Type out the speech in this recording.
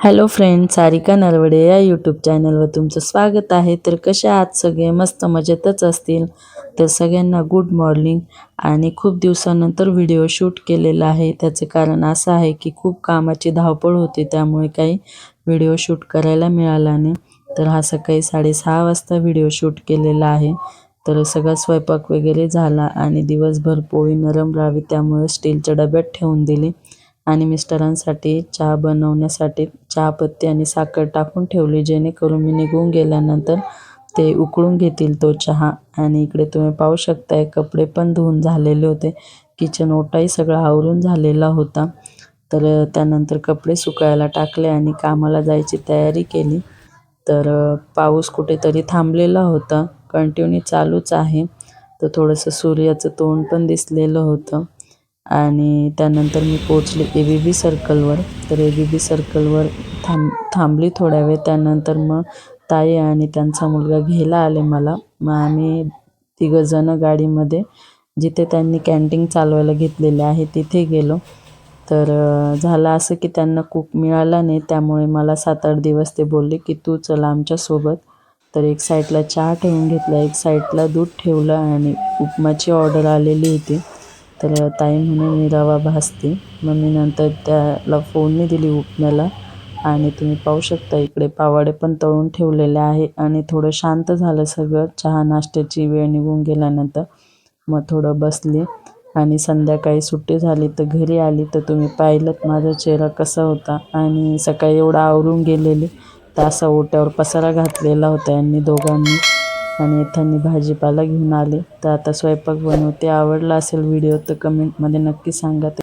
Hello friend Sarika Narwade या YouTube चॅनलवर तुमचं स्वागत आहे. तर कसे आहात सगळे? मस्त मजेतच असतील. तर सगळ्यांना गुड मॉर्निंग आणि खूप दिवसानंतर व्हिडिओ शूट केलेला आहे. त्याचं कारण असं आहे की खूप कामाची धावपळ होती त्यामुळे काही व्हिडिओ शूट करायला मिळाला नाही. तर हा सकाळी साडेसहा वाजता व्हिडिओ शूट केलेला आहे. तर सगळा स्वयंपाक वगैरे झाला आणि दिवसभर पोळी नरम राहावी त्यामुळे स्टीलच्या डब्यात ठेवून दिली. आणि मिस्टरांसाठी चहा बनवण्यासाठी चहापत्ती आणि साखर टाकून ठेवली जेणेकरून मी निघून गेल्यानंतर ते उकळून घेतील तो चहा. आणि इकडे तुम्ही पाहू शकताय कपडे पण धुवून झालेले होते. किचन ओटाही सगळा आवरून झालेला होता. तर त्यानंतर कपडे सुकायला टाकले आणि कामाला जायची तयारी केली. तर पाऊस कुठेतरी थांबलेला होता. कंटिन्यू चालूच आहे. तर थोडंसं सूर्याचं तोंड पण दिसलेलं होतं. आणि त्यानंतर मी पोचले ए बी बी सर्कलवर तर ए बी बी सर्कलवर थांब थांबली थोड्या वेळ. त्यानंतर मग ताई आणि त्यांचा मुलगा घ्यायला आले मला. मग आम्ही तिघंजणं गाडीमध्ये जिथे त्यांनी कॅन्टीन चालवायला घेतलेले आहे तिथे गेलो. तर झालं असं की त्यांना कुक मिळाला नाही त्यामुळे मला सात आठ दिवस ते बोलले की तू चला आमच्यासोबत तर एक साईडला चहा ठेवून घेतला एक साईडला दूध ठेवलं आणि उपमाची ऑर्डर आलेली होती. तर ताई म्हणे मी रवा भाजते. मग मी नंतर त्याला फोडणी दिली उपम्याला. आणि तुम्ही पाहू शकता इकडे पावाडे पण तळून ठेवलेले आहे. आणि थोडं शांत झालं सगळं. चहा नाश्त्याची वेळ निघून गेल्यानंतर मग थोडं बसली. आणि संध्याकाळी सुट्टी झाली तर घरी आली. तर तुम्ही पाहिलं माझा चेहरा कसा होता. आणि सकाळी एवढा आवरून गेलेली. तर असा ओट्यावर पसारा घातलेला होता यांनी दोघांनी. आणि त्यांनी भाजीपाला घेऊन आले. तर आता स्वयंपाक बनवते. आवडला असेल व्हिडिओ तर कमेंटमध्ये नक्की सांगा.